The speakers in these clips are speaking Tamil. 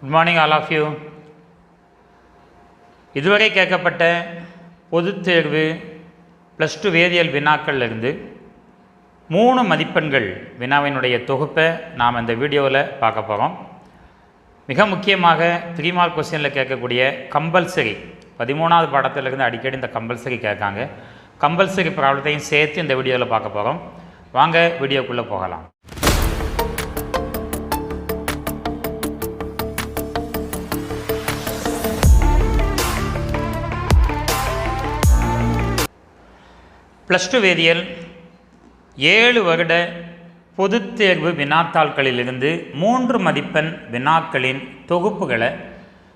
Good morning all of you இதுவரை கேட்கப்பட்ட பொதுத் தேர்வு ப்ளஸ் டூ வேதியியல் வினாக்கள்லேருந்து மூணு மதிப்பெண்கள் வினாவினுடைய தொகுப்பை நாம் இந்த வீடியோவில் பார்க்க போகிறோம் மிக முக்கியமாக த்ரீ மார்க் கொஸ்டினில் கேட்கக்கூடிய கம்பல்சரி பதிமூணாவது பாடத்திலிருந்து அடிக்கடி இந்த கம்பல்சரி கேட்காங்க. கம்பல்சரி ப்ராப்ளத்தையும் சேர்த்து இந்த வீடியோவில் பார்க்க போகிறோம் வாங்க வீடியோக்குள்ளே போகலாம். ப்ளஸ் டூ வேதியியல் ஏழு வருட பொதுத் தேர்வு வினாத்தாள்களிலிருந்து மூன்று மதிப்பெண் வினாக்களின் தொகுப்புகளை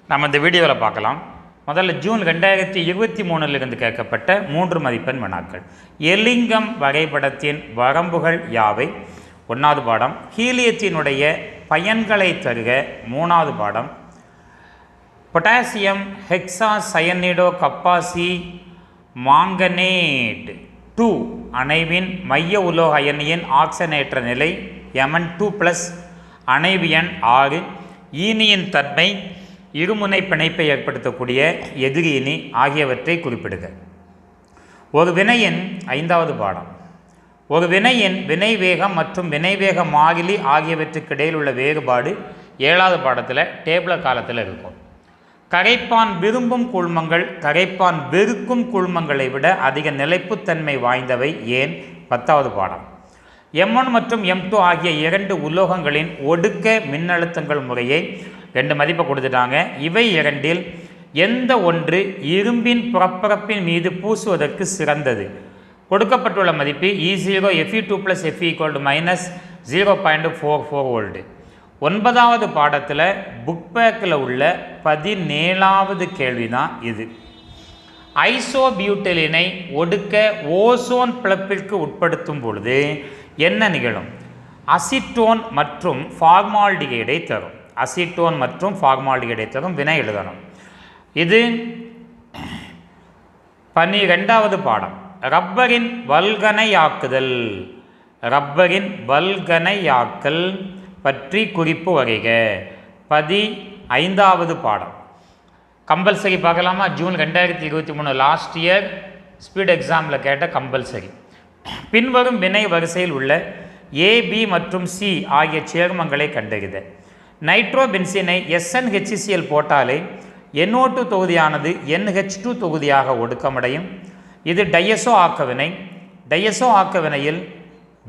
நம்ம இந்த வீடியோவில் பார்க்கலாம். முதல்ல ஜூன் ரெண்டாயிரத்தி இருபத்தி மூணிலிருந்து கேட்கப்பட்ட மூன்று மதிப்பெண் வினாக்கள். எலிங்கம் வரைபடத்தின் வரம்புகள் யாவை? ஒன்றாவது பாடம். ஹீலியத்தினுடைய பயன்களை தருக. மூணாவது பாடம். பொட்டாசியம் ஹெக்ஸா சயனிடோ கப்பாசி மாங்கனேட் டூ அணைவின் மைய உலோக அயனியின் ஆக்சனேற்ற நிலை எமன் டூ ப்ளஸ் அணைவு எண் ஆறு. ஈனியின் தன்மை இருமுனை பிணைப்பை ஏற்படுத்தக்கூடிய எதிரீனி ஆகியவற்றை குறிப்பிடுக. ஒரு வினையின் ஐந்தாவது பாடம். ஒரு வினையின் வினைவேகம் மற்றும் வினைவேக மாறிலி ஆகியவற்றுக்கு இடையில் உள்ள வேறுபாடு ஏழாவது பாடத்தில் டேபிள காலத்தில் இருக்கும். கரைப்பான் விரும்பும் குழுமங்கள் கரைப்பான் வெறுக்கும் குழுமங்களை விட அதிக நிலைப்புத்தன்மை வாய்ந்தவை ஏன்? பத்தாவது பாடம். எம் ஒன் மற்றும் எம் டூ ஆகிய இரண்டு உலோகங்களின் ஒடுக்க மின்னழுத்தங்கள் முறையை ரெண்டு மதிப்பை கொடுத்துட்டாங்க. இவை இரண்டில் எந்த ஒன்று இரும்பின் புறப்பரப்பின் மீது பூசுவதற்கு சிறந்தது? கொடுக்கப்பட்டுள்ள மதிப்பு E zero FE two plus FE equal to minus zero point four four old ஒன்பதாவது பாடத்தில் புக் பேக்கில் உள்ள பதினேழாவது கேள்வி தான் இது. ஐசோபியூட்டலினை ஒடுக்க ஓசோன் பிளப்பிற்கு உட்படுத்தும் பொழுது என்ன நிகழும்? அசிட்டோன் மற்றும் ஃபார்மால்டிகைடை தரும். அசிட்டோன் மற்றும் ஃபார்மால்டிகைடை தரும் வினை எழுதணும். இது பன்னிரெண்டாவது பாடம். ரப்பரின் வல்கனையாக்குதல் ரப்பரின் வல்கனையாக்கல் பற்றி குறிப்பு வரைக பதி ஐந்தாவது பாடம். கம்பல்சரி பார்க்கலாமா? ஜூன் ரெண்டாயிரத்தி இருபத்தி மூணு லாஸ்ட் இயர் ஸ்பீட் எக்ஸாமில் கேட்ட கம்பல்சரி. பின்வரும் வினை வரிசையில் உள்ள ஏ பி மற்றும் சி ஆகிய சேர்மங்களை கண்டறித நைட்ரோபென்சினை எஸ்என்ஹெச்சிசிஎல் போட்டாலே என்ஓ டூ தொகுதியானது என்ஹெச் டூ தொகுதியாக ஒடுக்கமடையும். இது டையசோ ஆக்கவினை. டையசோ ஆக்கவினையில்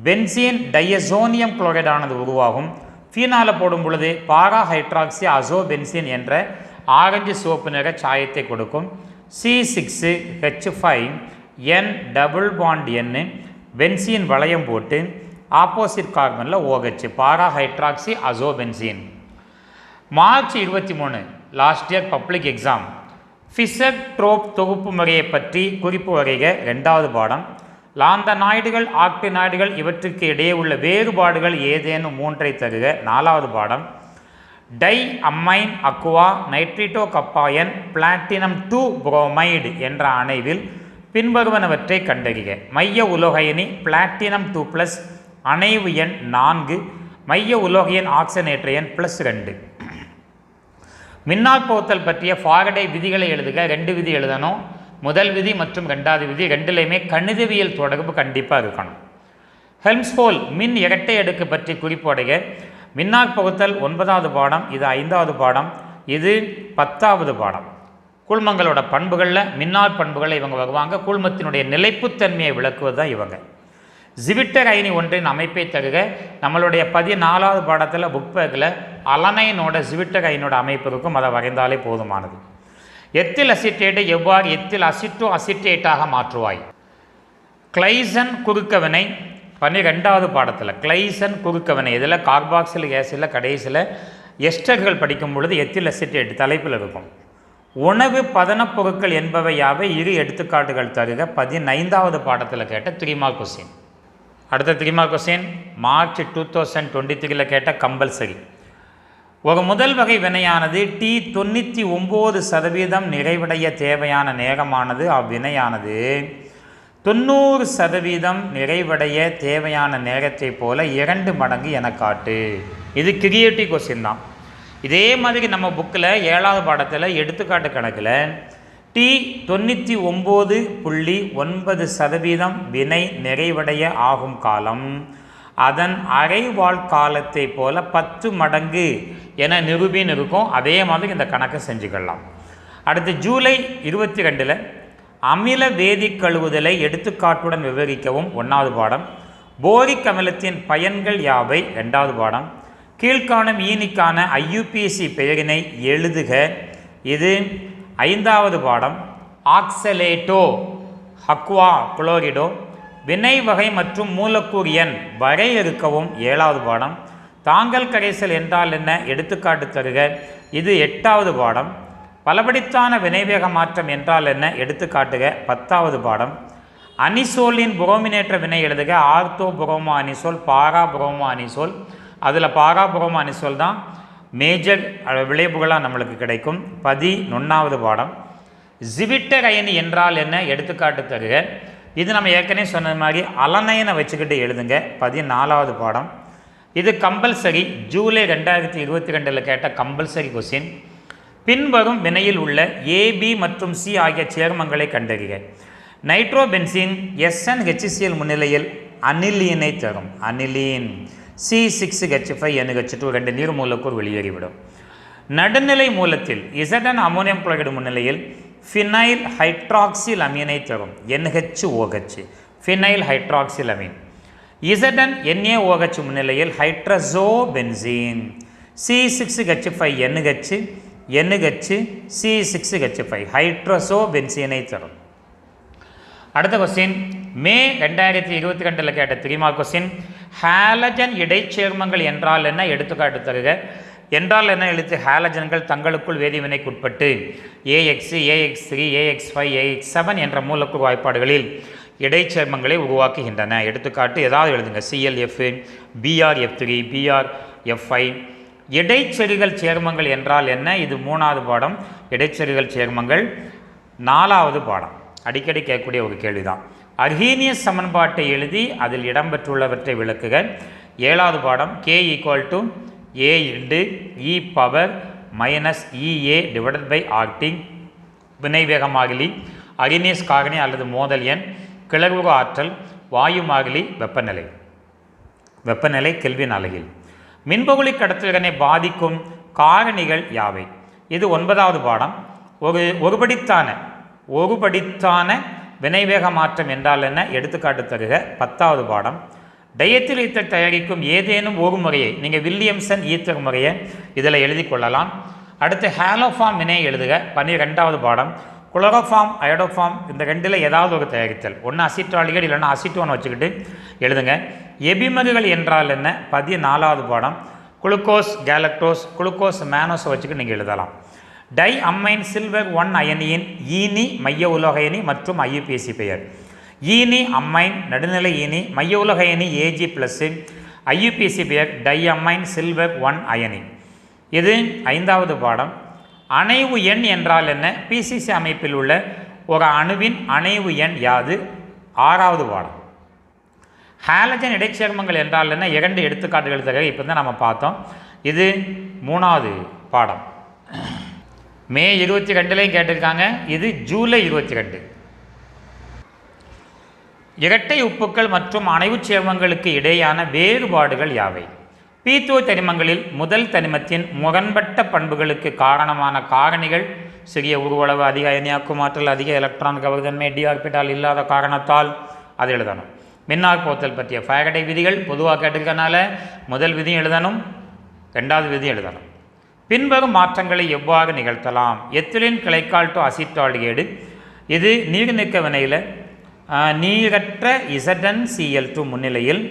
பென்சீன் டையசோனியம் குளோரைடானது உருவாகும். ஃபீனால் போடும் பொழுது பாரா ஹைட்ராக்சி அசோபென்சின் என்ற ஆரஞ்சு சிவப்பு நிற சாயத்தை கொடுக்கும். C six H five N double bond N benzene வளையம் போட்டு ஆப்போசிட் கார்பனில் ஓஹெச் பாரா ஹைட்ராக்சி அசோபென்சின். மார்ச் இருபத்தி மூணு last year public exam Fischer Tropsch தொகுப்பு முறையை பற்றி குறிப்பு வரைக ரெண்டாவது பாடம். லாந்தனாய்டுகள் ஆக்டினாய்டுகள் இவற்றுக்கு இடையே உள்ள வேறுபாடுகள் ஏதேனும் மூன்றை தருக. நாலாவது பாடம். டை அம்மைன் அக்குவா நைட்ரிட்டோ கப்பாயன் பிளாட்டினம் டூ புரோமைடு என்ற அணைவில் பின்வருவனவற்றை கண்டறிக. மைய உலோகயனி பிளாட்டினம் டூ ப்ளஸ் அணைவு எண் நான்கு மைய உலோகையன் ஆக்சனேற்ற எண் ப்ளஸ் ரெண்டு. மின்னாற்போத்தல் பற்றிய ஃபாரடை விதிகளை எழுதுக. ரெண்டு விதி எழுதணும். முதல் விதி மற்றும் ரெண்டாவது விதி ரெண்டுலேயுமே கணிதவியல் தொடர்பு கண்டிப்பாக இருக்கணும். ஹெல்ம்ஸ்போல் மின் இரட்டை அடுக்கு பற்றி குறிப்புடைய மின்னாற் பகுத்தல் ஒன்பதாவது பாடம் இது ஐந்தாவது பாடம் இது பத்தாவது பாடம். கூழ்மங்களோட பண்புகளில் மின்னார் பண்புகளை இவங்க வருவாங்க கூழ்மத்தினுடைய நிலைப்புத்தன்மையை விளக்குவது தான் இவங்க. ஜிவிட்டர் அயனி ஒன்றின் அமைப்பை தருக நம்மளுடைய பதினாலாவது பாடத்தில் புக் பேக்கில் அலனைனோட ஜிவிட்டர் அயனோட அமைப்பு இருக்கும் அதை வரைந்தாலே போதுமானது. எத்தில் அசிட்டேட்டை எவ்வாறு எத்தில் அசிட்டோ அசிட்டேட்டாக மாற்றுவாய்? கிளைசன் குறுக்கவினை பன்னிரெண்டாவது பாடத்தில் கிளைசன் குறுக்கவினை இதில் கார்பாக்சில் ஏசில் கடைசியில் எஸ்டர்கள் படிக்கும் பொழுது எத்தில் அசிட்டேட் தலைப்பில் இருக்கும். உணவு பதனப் பொருட்கள் இரு எடுத்துக்காட்டுகள் தருக. பதினைந்தாவது பாடத்தில் கேட்ட திரிமா கொஸ்டின் அடுத்த three mark question March two thousand twenty த்ரீல கேட்ட கம்பல்சரி. ஒரு முதல் வகை வினையானது டி தொண்ணூற்றி ஒம்பது சதவீதம் நிறைவடைய தேவையான நேரமானது. அவ்வினையானது தொண்ணூறு சதவீதம் நிறைவடைய தேவையான நேரத்தை போல இரண்டு மடங்கு என காட்டு. இது கிரியேட்டிவ் கொஸ்டின் தான். இதே மாதிரி நம்ம புக்கில் ஏழாவது பாடத்தில் எடுத்துக்காட்டு கணக்கில் டி தொண்ணூற்றி ஒம்பது புள்ளி ஒன்பது சதவீதம் வினை நிறைவடைய ஆகும் காலம். அதன் அரைவாழ் காலத்தை போல பத்து மடங்கு என நிரூபின்னு இருக்கும். அதே மாதிரி இந்த கணக்கை செஞ்சுக்கலாம். அடுத்து ஜூலை இருபத்தி ரெண்டில் அமில வேதி கழுவுதலை எடுத்துக்காட்டுடன் விவரிக்கவும். ஒன்றாவது பாடம். போரிக் அமிலத்தின் பயன்கள் யாவை? ரெண்டாவது பாடம். கீழ்காணும் ஈனிக்கான ஐயுபிஎஸ்சி பெயரினை எழுதுக. இது ஐந்தாவது பாடம். ஆக்சலேட்டோ ஹக்வா குளோரிடோ வினை வகை மற்றும் மூலக்கூறு எண் வரையறுக்கவும் ஏழாவது பாடம். தாங்கல் கரைசல் என்றால் என்ன? எடுத்துக்காட்டு தருக. இது எட்டாவது பாடம். பலபடித்தான வினைவேக மாற்றம் என்றால் என்ன? எடுத்துக்காட்டுக. பத்தாவது பாடம். அனிசோலின் புரோமினேற்ற வினை எழுதுக. Ortho bromo anisole para bromo anisole அதில் பாரா புரோமோ அனிசோல் தான் மேஜர் விளைவுகளாக நம்மளுக்கு கிடைக்கும். பதினொன்றாவது பாடம். ஜிவிட்டர் அயனி என்றால் என்ன? எடுத்துக்காட்டு தருக. இது நம்ம ஏற்கனவே சொன்ன மாதிரி அலநயனை வச்சுக்கிட்டு எழுதுங்க. பதினாலாவது பாடம். இது கம்பல்சரி ஜூலை ரெண்டாயிரத்தி இருபத்தி ரெண்டில் கேட்ட கம்பல்சரி கொஸ்டின். பின்வரும் வினையில் உள்ள ஏபி மற்றும் சி ஆகிய சேர்மங்களை கண்டறிக. நைட்ரோபென்சின் எஸ்என் ஹெச்சிசிஎல் முன்னிலையில் அனிலீனை தரும். Aniline C six H five NH two ரெண்டு நீர் மூலக்கூறு வெளியேறிவிடும். நடுநிலை மூலத்தில் இசடன் அமோனியம் குளோரைடு முன்னிலையில் ஃபினைல் ஹைட்ராக்சில் அமீனை தரும் NH OH phenyl hydroxyl amine இசடன் என்ஏஓஹெச் முன்னிலையில் hydrazo benzene C six H five NH NH C six H five hydrazo பென்சீனை தரும். அடுத்த கொஸ்டின் மே ரெண்டாயிரத்தி இருபத்தி ரெண்டில் கேட்ட திரிமா கொஸ்டின் ஹாலஜன் இடைச்சேர்மங்கள் என்றால் என்ன? எடுத்துக்காட்டு தருக. என்றால் என்ன? எழுத்து ஹாலஜன்கள் தங்களுக்குள் வேதிவினைக்குட்பட்டு AX AX three AX five AX seven என்ற மூலக்கூறு வாய்ப்பாடுகளில் இடைச்சேர்மங்களை உருவாக்குகின்றன. எடுத்துக்காட்டு ஏதாவது எழுதுங்க. CLF BRF three BRF five இடைச்செறிகள் சேர்மங்கள் என்றால் என்ன? இது மூணாவது பாடம். இடைச்செறிகள் சேர்மங்கள் நாலாவது பாடம். அடிக்கடி கேட்கக்கூடிய ஒரு கேள்விதான். அர்ஹீனியஸ் சமன்பாட்டை எழுதி அதில் இடம்பெற்றுள்ளவற்றை விளக்குக. ஏழாவது பாடம் K equal to A into E power minus EA divided by acting வினைவேகமாகிலி அகினேஸ் காரணி அல்லது மோதல் எண் கிளர்வுக ஆற்றல் வாயு மாகிலி வெப்பநிலை. வெப்பநிலை கெல்வின் அலகில் மின்பகுளி கடத்தல்களை பாதிக்கும் காரணிகள் யாவை? இது ஒன்பதாவது பாடம். ஒரு ஒருபடித்தான ஒருபடித்தான வினைவேக மாற்றம் என்றால் என்ன? எடுத்துக்காட்டு தருக. பத்தாவது பாடம். டயத்தில் ஈத்தர் தயாரிக்கும் ஏதேனும் ஒரு முறையை நீங்கள் வில்லியம்சன் ஈத்தர் முறையை இதில் எழுதி கொள்ளலாம். அடுத்து ஹேலோஃபார்ம் வினை எழுதுக பன்னிரெண்டாவது பாடம். குளோரோஃபார்ம் அயோடோஃபார்ம் இந்த ரெண்டில் ஏதாவது ஒரு தயாரித்தல். ஒன்று அசிட்ராலிகல் இல்லைன்னா அசிட்டோன் வச்சுக்கிட்டு எழுதுங்க. எபிமகுகள் என்றால் என்ன? பதினாலாவது பாடம். குளுக்கோஸ் கேலக்டோஸ் குளுக்கோஸ் மேனோஸ் வச்சுக்கிட்டு நீங்கள் எழுதலாம். டை அம்மைன் சில்வர் ஒன் அயனியின் ஈனி மைய உலோக அயனி மற்றும் ஐயுபிஎஸ்சி பெயர். ஈனி அம்மைன் நடுநிலை ஈனி மைய உலக அயனி ஏஜி ப்ளஸ்ஸு ஐயுபிசி பெயர் டை அம்மைன் சில்வர் ஒன் அயனி இது ஐந்தாவது பாடம். அணைவு எண் என்றால் என்ன? பிசிசி அமைப்பில் உள்ள ஒரு அணுவின் அணைவு எண் யாது? ஆறாவது பாடம். ஹாலஜன் இடைச்சேர்மங்கள் என்றால் என்ன? இரண்டு எடுத்துக்காட்டுகள் தவிர இப்போ தான் நம்ம பார்த்தோம். இது மூணாவது பாடம். மே இருபத்தி ரெண்டுலேயும் கேட்டிருக்காங்க. இது ஜூலை இருபத்தி ரெண்டு. இரட்டை உப்புக்கள் மற்றும் அணைவுச் சேர்மங்களுக்கு இடையான வேறுபாடுகள் யாவை? பீத்தோ தனிமங்களில் முதல் தனிமத்தின் முரண்பட்ட பண்புகளுக்கு காரணமான காரணிகள் சிறிய உருவளவு அதிக அயனியாக்கும் ஆற்றல் அதிக எலக்ட்ரான் கவர்தன்மை டிஆர்பிட்டால் இல்லாத காரணத்தால் அது எழுதணும். மின்னார் போத்தல் பற்றிய ஃபேகடை விதிகள் பொதுவாக கேட்டிருக்கனால முதல் விதியும் எழுதணும் ரெண்டாவது விதியும் எழுதணும். பின்வரும் மாற்றங்களை எவ்வாறு நிகழ்த்தலாம்? எத்திலின் கிளைக்கால் டு அசிட்டால்கேடு இது நீர்நீக்க வினையில் நீரற்ற இசடன் சிஎல் டூ முன்னிலையில்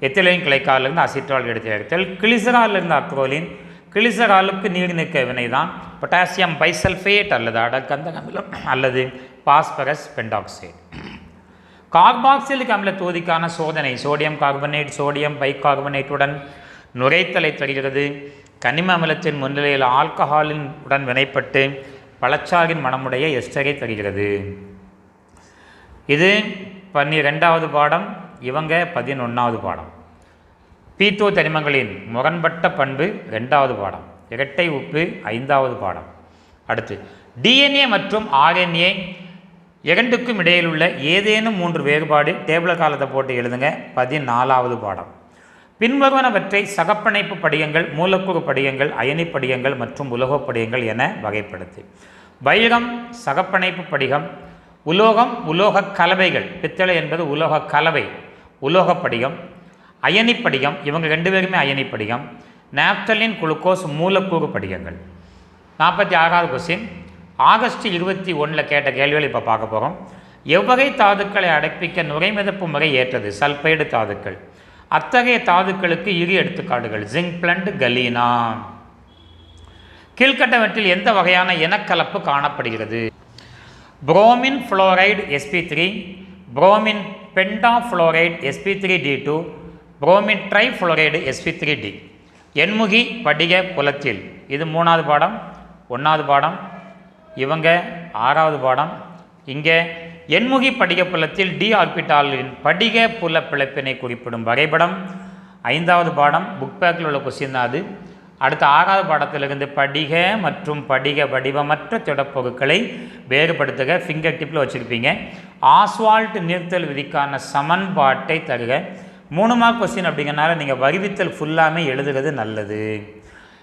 எத்திலைன் கிளைக்காலிருந்து அசிட்டால் எடுத்து எடுத்தல் கிளிசராலிருந்து அக்ரோலின் கிளிசராலுக்கு நீர்நீக்க வினை தான் பொட்டாசியம் பைசல்ஃபேட் அல்லது அடக்கந்த அமிலம் அல்லது பாஸ்பரஸ் பெண்டாக்சைடு. கார்பாக்சிலிக் அமில தொகுதிக்கான சோதனை. சோடியம் கார்பனேட் சோடியம் பைகார்பனேட்டுடன் நுரைத்தலை தருகிறது கனிம அமிலத்தின் முன்னிலையில் ஆல்கஹாலின் உடன் வினைப்பட்டு பழச்சாரின் மனமுடைய எஸ்டரை தருகிறது இது பன்னிரெண்டாவது பாடம் இவங்க பதினொன்றாவது பாடம். பீத்தோ தனிமங்களின் முரண்பட்ட பண்பு ரெண்டாவது பாடம். இரட்டை உப்பு ஐந்தாவது பாடம். அடுத்து டிஎன்ஏ மற்றும் ஆர்என்ஏ இரண்டுக்கும் இடையில் உள்ள ஏதேனும் மூன்று வேறுபாடு டேபிள் காலத்தை போட்டு எழுதுங்க. பதினாலாவது பாடம். பின்வருவனவற்றை சகப்பணைப்பு படிகங்கள் மூலக்கூறு படிகங்கள் அயனி படிகங்கள் மற்றும் உலோகப் படிகங்கள் என வகைப்படுத்தி. வைரம் சகப்பணைப்பு படிகம் உலோகம் உலோகக் கலவைகள். பித்தளை என்பது உலோகக் கலவை. உலோகப் படிகம் அயனி படிகம் இவங்க ரெண்டு பேருமே அயனி படிகம். நாப்தலின் குளுக்கோஸ் மூலக்கூறு படிகங்கள். நாற்பத்தி ஆறாவது கொஸ்டின் ஆகஸ்ட் இருபத்தி ஒன்றில் கேட்ட கேள்விகள் இப்போ பார்க்க போகிறோம் எவ்வகை தாதுக்களை அடைப்பிக்க நுரைமிதப்பு முறை ஏற்றது? சல்பைடு தாதுக்கள். அத்தகைய தாதுக்களுக்கு இரு எடுத்துக்காட்டுகள். Zinc blende galena. கீழ்கண்டவற்றில் எந்த வகையான இனக்கலப்பு காணப்படுகிறது? Bromine fluoride SP three bromine penta fluoride SP three D two bromine tri fluoride SP three D எண்முகி படிக புலத்தில். இது மூணாவது பாடம் ஒன்றாவது பாடம் இவங்க ஆறாவது பாடம். இங்கே எண்முகி படிக புலத்தில் டி ஆர்பிட்டாலின் படிக புல பிளப்பினை குறிப்பிடும் வரைபடம். ஐந்தாவது பாடம் புக் பேக்கில் உள்ள கொஸ்டின் தான் அது. அடுத்த ஆறாவது பாடத்திலிருந்து படிக மற்றும் படிக வடிவமற்ற திடப்பொருட்களை வேறுபடுத்துக ஃபிங்கர் டிப்பில் வச்சுருப்பீங்க. ஆஸ்வால்ட் நீர்த்தல் விதிக்கான சமன்பாட்டை தருக. மூணு மார்க் கொஸ்டின் அப்படிங்கிறனால நீங்கள் வருவித்தல் ஃபுல்லாமே எழுதுகிறது நல்லது.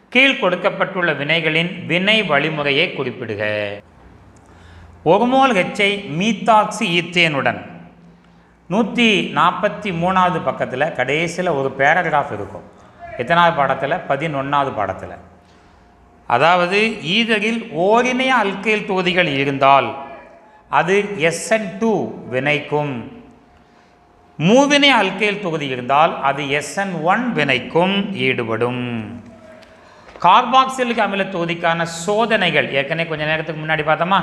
கீழ் கொடுக்கப்பட்டுள்ள வினைகளின் வினை வழிமுறையை குறிப்பிடுக. ஒரு மோல் ஹெச்சை மீத்தாக்சி ஈத்தேனுடன். நூற்றி நாற்பத்தி மூணாவது பக்கத்தில் கடைசியில் ஒரு பேராகிராஃப் இருக்கும். எத்தனாவது பாடத்தில்? பதினொன்றாவது பாடத்தில். அதாவது ஈதரில் ஓரிணைய அல்கைல் தொகுதிகள் இருந்தால் அது எஸ்என் டூ வினைக்கும். மூவினை அல்கைல் தொகுதி இருந்தால் அது எஸ்என் ஒன் வினைக்கும் ஈடுபடும். கார்பாக்சிலிக் அமில தொகுதிக்கான சோதனைகள் ஏற்கனவே கொஞ்ச நேரத்துக்கு முன்னாடி பார்த்தோமா?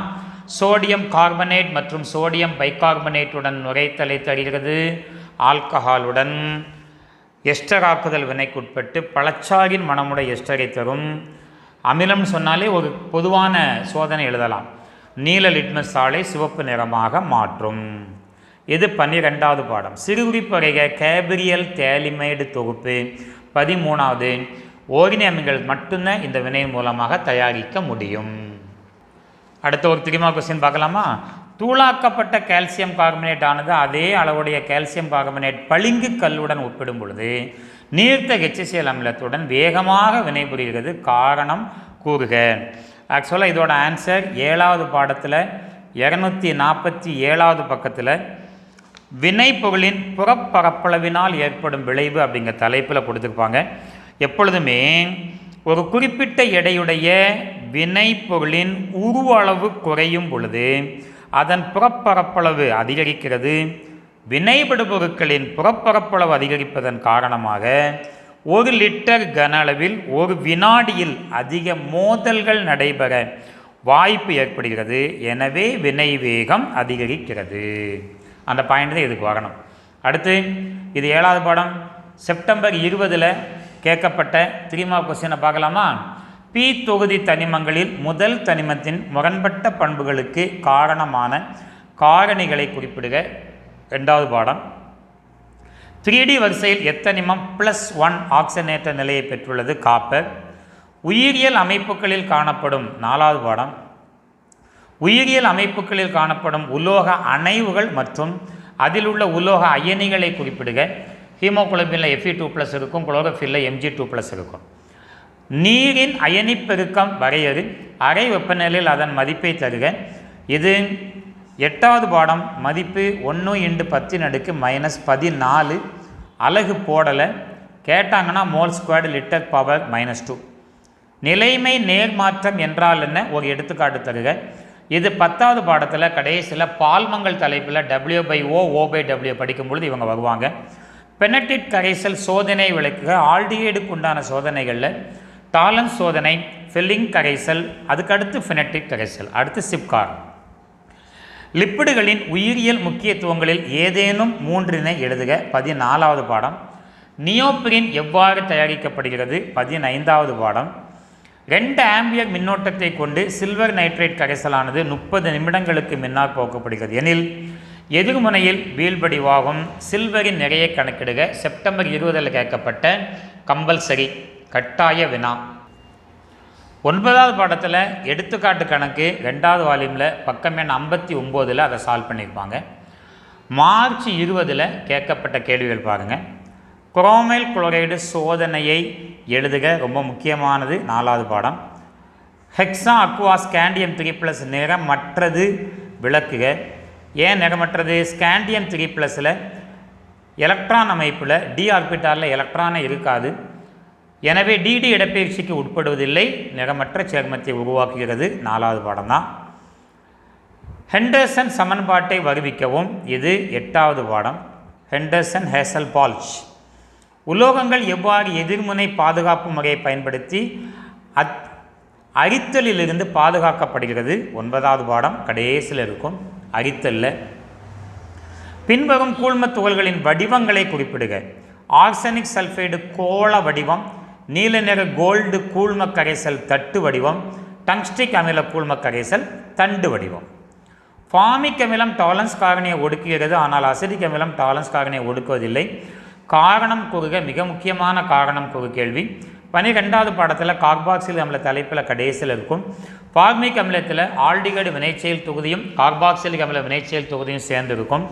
சோடியம் கார்பனேட் மற்றும் சோடியம் பைகார்பனேட்டுடன் நுரைத்தலை தருகிறது ஆல்கஹாலுடன். எஸ்டராக்குதல் வினைக்குட்பட்டு பழச்சாரின் மனமுடை எஸ்டரை தரும். அமிலம் சொன்னாலே ஒரு பொதுவான சோதனை எழுதலாம். நீல லிட்மஸ் சாலை சிவப்பு நிறமாக மாற்றும். இது பன்னிரெண்டாவது பாடம். சிறுகுறிப்பறைய கேபிரியல் தேலிமைடு தொகுப்பு. பதிமூணாவது. ஓரினியமிகள் மட்டும்தான் இந்த வினையின் மூலமாக தயாரிக்க முடியும். அடுத்த ஒரு திரும்ப கொஸ்டின் பார்க்கலாமா? தூளாக்கப்பட்ட கால்சியம் கார்பனேட் ஆனது அதே அளவுடைய கால்சியம் கார்பனேட் பளிங்கு கல்லுடன் ஒப்பிடும் பொழுது நீர்த்த ஹெச்சிசியல் அமிலத்துடன் வேகமாக வினைபுரிகிறது. காரணம் கூறுக. ஆக்சுவலாக இதோட ஆன்சர் ஏழாவது பாடத்தில் இரநூத்தி நாற்பத்தி ஏழாவது பக்கத்தில் வினைப்பொருளின் புறப்பரப்பளவினால் ஏற்படும் விளைவு அப்படிங்கிற தலைப்பில் கொடுத்துருப்பாங்க. எப்பொழுதுமே ஒரு குறிப்பிட்ட எடையுடைய வினைப்பொருளின் உருவளவு குறையும் பொழுது அதன் புறப்பரப்பளவு அதிகரிக்கிறது. வினைபடுபொருட்களின் புறப்பரப்பளவு அதிகரிப்பதன் காரணமாக ஒரு லிட்டர் கன அளவில் ஒரு வினாடியில் அதிக மோதல்கள் நடைபெற வாய்ப்பு ஏற்படுகிறது. எனவே வினை வேகம் அதிகரிக்கிறது. அந்த பாயிண்ட் தான் இதுக்கு வரணும். அடுத்து இது ஏழாவது பாடம். செப்டம்பர் இருபதில் கேட்கப்பட்ட த்ரீமா கொஸ்டினை பார்க்கலாமா? பி தொகுதி தனிமங்களில் முதல் தனிமத்தின் முரண்பட்ட பண்புகளுக்கு காரணமான காரணிகளை குறிப்பிடுக. ரெண்டாவது பாடம். த்ரீ டி வரிசையில் எத்தனிமம் ப்ளஸ் ஒன் ஆக்சிஜனேற்ற நிலையை பெற்றுள்ளது காப்பர். உயிரியல் அமைப்புகளில் காணப்படும் நாலாவது பாடம். உயிரியல் அமைப்புகளில் காணப்படும் உலோக அணைவுகள் மற்றும் அதில் உள்ள உலோக அயனிகளை குறிப்பிடுக. ஹீமோகுளோபினில் எஃப்இ டூ ப்ளஸ் இருக்கும் குளோரோஃபில்ல எம்ஜி டூ ப்ளஸ் இருக்கும். நீரின் அயனிப்பெருக்கம் வரையறு அறை வெப்பநிலையில் அதன் மதிப்பை தருக. இது எட்டாவது பாடம். மதிப்பு ஒன்று இண்டு பத்தின் அடுக்கு மைனஸ் பதினாலு. அலகு போடலை. கேட்டாங்கன்னா mole squared litre power minus two நிலைமை நேர்மாற்றம் என்றால் என்ன? ஒரு எடுத்துக்காட்டு தருக. இது பத்தாவது பாடத்தில் கடைசியில் பால்மங்கள் தலைப்பில் W by O O by W படிக்கும் பொழுது இவங்க வருவாங்க. பெனட்டிட் கரைசல் சோதனை விளக்குக. ஆல்டிஹைடுக்கு உண்டான சோதனைகளில் காலன் சோதனை ஃபில்லிங் கரைசல் அதுக்கடுத்து ஃபினட்டிக் கரைசல் அடுத்து சிப்கார் லிப்பிடுகளின் உயிரியல் முக்கியத்துவங்களில் ஏதேனும் மூன்றினை எழுதுக. பதினாலாவது பாடம். நியோபிரின் எவ்வாறு தயாரிக்கப்படுகிறது? பதினைந்தாவது பாடம். ரெண்டு ஆம்பியர் மின்னோட்டத்தை கொண்டு சில்வர் நைட்ரேட் கரைசலானது முப்பது நிமிடங்களுக்கு முன்னால் போக்கப்படுகிறது. எனில் எதிர்முனையில் வீழ்படிவாகும் சில்வரின் நிறைய கணக்கிடுக. செப்டம்பர் இருபதில் கேட்கப்பட்ட கம்பல்சரி. கட்டாய வினா. ஒன்பதாவது பாடத்தில் எடுத்துக்காட்டு கணக்கு ரெண்டாவது வால்யூமில் பக்கம் எண் ஐம்பத்தி ஒம்போதில் அதை சால்வ் பண்ணியிருப்பாங்க. மார்ச் இருபதில் கேட்கப்பட்ட கேள்விகள் பாருங்கள் குரோமைல் குளோரைடு சோதனையை எழுதுக ரொம்ப முக்கியமானது நாலாவது பாடம். Hexa aqua scandium three plus நிறமற்றது விளக்குக. ஏன் நிறமற்றது? ஸ்கேண்டியம் த்ரீ ப்ளஸில் எலக்ட்ரான் அமைப்பில் டி ஆர்பிட்டாலில் எலக்ட்ரானே இருக்காது. எனவே டிடி இடப்பெயர்ச்சிக்கு உட்படுவதில்லை. நிறமற்ற சேர்மத்தை உருவாக்குகிறது. நாலாவது பாடம் தான். ஹெண்டர்சன் சமன்பாட்டை வருவிக்கவும் இது எட்டாவது பாடம். Henderson Hasselbalch. உலோகங்கள் எவ்வாறு எதிர்முனை பாதுகாப்பு முறையை பயன்படுத்தி அத் அரித்தலிலிருந்து பாதுகாக்கப்படுகிறது? ஒன்பதாவது பாடம். கடைசியில் இருக்கும். அரித்தலில். பின்வரும் கூழ்மத் துகள்களின் வடிவங்களை குறிப்பிடுக. ஆர்சனிக் சல்ஃபைடு கோள வடிவம் நீல நிற கோல்டு கூழ்ம கரைசல் தட்டு வடிவம் டங்ஸ்டிக் அமில கூழ்ம கரைசல் தண்டு வடிவம். ஃபாமிக் அமிலம் டாலன்ஸ் காரணியை ஒடுக்குகிறது ஆனால் அசிடிக் அமிலம் டாலன்ஸ் காரணியை ஒடுக்குவதில்லை. காரணம் கூறுக மிக முக்கியமான காரணம் கூறு கேள்வி. பனிரெண்டாவது பாடத்தில் கார்பாக்சில் அமில தலைப்பில் கடைசியில் இருக்கும். ஃபார்மிக் அமிலத்தில் ஆல்டிகைடு வினைச்செயல் தொகுதியும் கார்பாக்சிலிக் அமில வினைச்செயல் தொகுதியும் சேர்ந்து இருக்கும்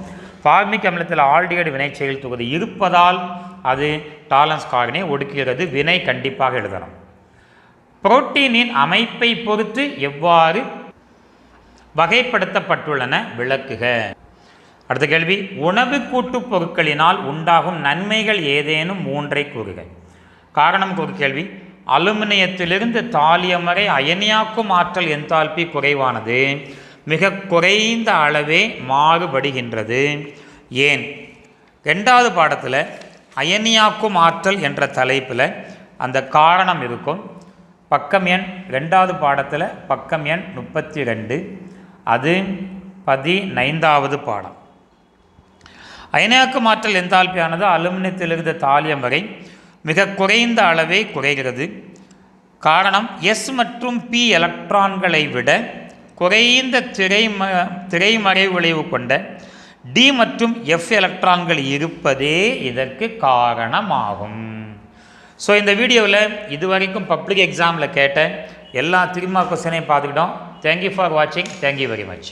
ஃபார்மிக் அமிலத்தில் ஆல்டிகைடு வினைச்செயல் தொகுதி இருப்பதால் அது டாலன்ஸ் கார்டினை ஒடுக்குகிறது வினை கண்டிப்பாக எழுதணும். புரோட்டீனின் அமைப்பை பொறுத்து எவ்வாறு வகைப்படுத்தப்பட்டுள்ளன விளக்குக அடுத்த கேள்வி உணவு கூட்டுப் பொருட்களினால் உண்டாகும் நன்மைகள் ஏதேனும் மூன்றை கூறுக காரணம் ஒரு கேள்வி அலுமினியத்திலிருந்து தாலியம் வரை அயனியாக்கும் ஆற்றல் என்தால்பி குறைவானது மிக குறைந்த அளவே மாறுபடுகின்றது. ஏன்? ரெண்டாவது பாடத்தில் அயனியாக்கும் ஆற்றல் என்ற தலைப்பில் அந்த காரணம் இருக்கும். பக்கம் எண் ரெண்டாவது பாடத்தில் பக்கம் எண் முப்பத்தி ரெண்டு அது பதினைந்தாவது பாடம். அயனியாக்கும் ஆற்றல் எந்தால்பியானது அலுமினியத்திலிருந்து தாலியம் வரை மிக குறைந்த அளவே குறைகிறது. காரணம் எஸ் மற்றும் பி எலக்ட்ரான்களை விட குறைந்த திரைம திரைமறை விளைவு கொண்ட டி மற்றும் எஃப் எலக்ட்ரான்கள் இருப்பதே இதற்கு காரணமாகும். ஸோ இந்த வீடியோவில் இதுவரைக்கும் பப்ளிக் எக்ஸாமில் கேட்ட எல்லா திரும்ப கொஸ்டினையும் பார்த்துக்கிட்டோம். தேங்க்யூ ஃபார் வாட்சிங் தேங்க்யூ வெரி மச்